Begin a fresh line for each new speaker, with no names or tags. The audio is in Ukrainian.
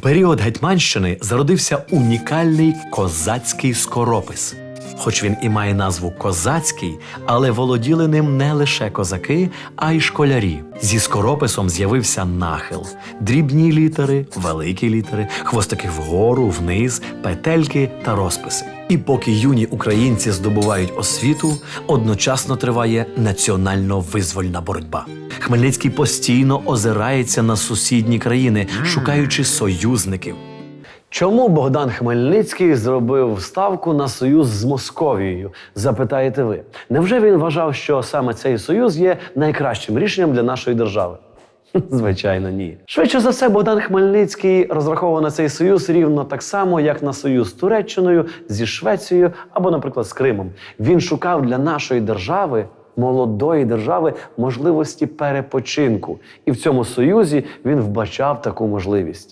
період Гетьманщини зародився унікальний козацький скоропис. Хоч він і має назву козацький, але володіли ним не лише козаки, а й школярі. Зі скорописом з'явився нахил, дрібні літери, великі літери, хвостики вгору, вниз, петельки та розписи. І поки юні українці здобувають освіту, одночасно триває національно-визвольна боротьба. Хмельницький постійно озирається на сусідні країни, шукаючи союзників. Чому Богдан Хмельницький зробив ставку на союз з Московією? Запитаєте ви. Невже він вважав, що саме цей союз є найкращим рішенням для нашої держави? Звичайно, ні. Швидше за все, Богдан Хмельницький розраховував на цей союз рівно так само, як на союз з Туреччиною, зі Швецією або, наприклад, з Кримом. Він шукав для нашої держави. Молодої держави можливості перепочинку, і в цьому союзі він вбачав таку можливість.